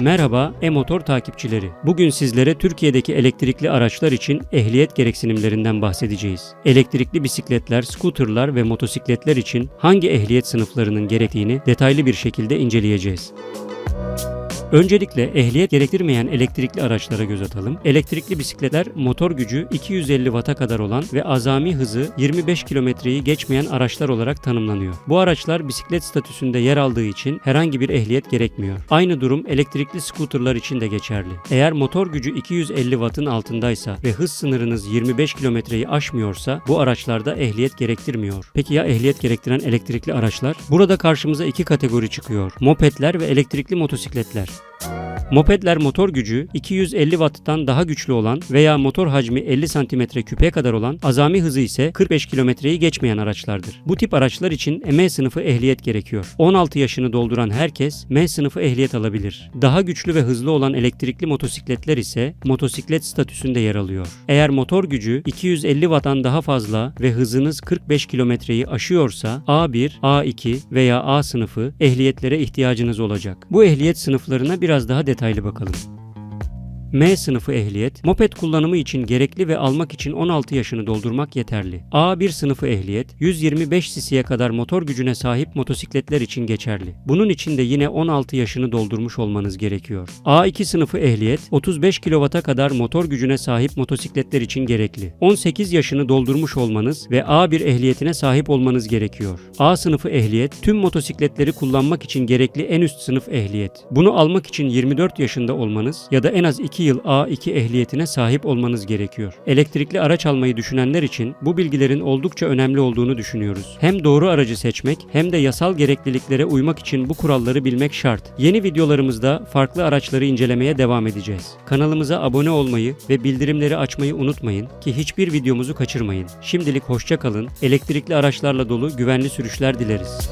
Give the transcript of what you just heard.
Merhaba e-motor takipçileri. Bugün sizlere Türkiye'deki elektrikli araçlar için ehliyet gereksinimlerinden bahsedeceğiz. Elektrikli bisikletler, scooterlar ve motosikletler için hangi ehliyet sınıflarının gerektiğini detaylı bir şekilde inceleyeceğiz. Öncelikle ehliyet gerektirmeyen elektrikli araçlara göz atalım. Elektrikli bisikletler motor gücü 250 Watt'a kadar olan ve azami hızı 25 kilometreyi geçmeyen araçlar olarak tanımlanıyor. Bu araçlar bisiklet statüsünde yer aldığı için herhangi bir ehliyet gerekmiyor. Aynı durum elektrikli scooterlar için de geçerli. Eğer motor gücü 250 Watt'ın altındaysa ve hız sınırınız 25 kilometreyi aşmıyorsa bu araçlarda ehliyet gerektirmiyor. Peki ya ehliyet gerektiren elektrikli araçlar? Burada karşımıza iki kategori çıkıyor. Mopedler ve elektrikli motosikletler. Mopedler motor gücü 250 Watt'tan daha güçlü olan veya motor hacmi 50 cm küpe kadar olan, azami hızı ise 45 kilometreyi geçmeyen araçlardır. Bu tip araçlar için M sınıfı ehliyet gerekiyor. 16 yaşını dolduran herkes M sınıfı ehliyet alabilir. Daha güçlü ve hızlı olan elektrikli motosikletler ise motosiklet statüsünde yer alıyor. Eğer motor gücü 250 Watt'tan daha fazla ve hızınız 45 kilometreyi aşıyorsa A1, A2 veya A sınıfı ehliyetlere ihtiyacınız olacak. Bu ehliyet sınıflarına biraz daha detaylı bakalım. M sınıfı ehliyet, moped kullanımı için gerekli ve almak için 16 yaşını doldurmak yeterli. A1 sınıfı ehliyet, 125 cc'ye kadar motor gücüne sahip motosikletler için geçerli. Bunun için de yine 16 yaşını doldurmuş olmanız gerekiyor. A2 sınıfı ehliyet, 35 kW'a kadar motor gücüne sahip motosikletler için gerekli. 18 yaşını doldurmuş olmanız ve A1 ehliyetine sahip olmanız gerekiyor. A sınıfı ehliyet, tüm motosikletleri kullanmak için gerekli en üst sınıf ehliyet. Bunu almak için 24 yaşında olmanız ya da en az 2 yıl A2 ehliyetine sahip olmanız gerekiyor. Elektrikli araç almayı düşünenler için bu bilgilerin oldukça önemli olduğunu düşünüyoruz. Hem doğru aracı seçmek hem de yasal gerekliliklere uymak için bu kuralları bilmek şart. Yeni videolarımızda farklı araçları incelemeye devam edeceğiz. Kanalımıza abone olmayı ve bildirimleri açmayı unutmayın ki hiçbir videomuzu kaçırmayın. Şimdilik hoşça kalın. Elektrikli araçlarla dolu güvenli sürüşler dileriz.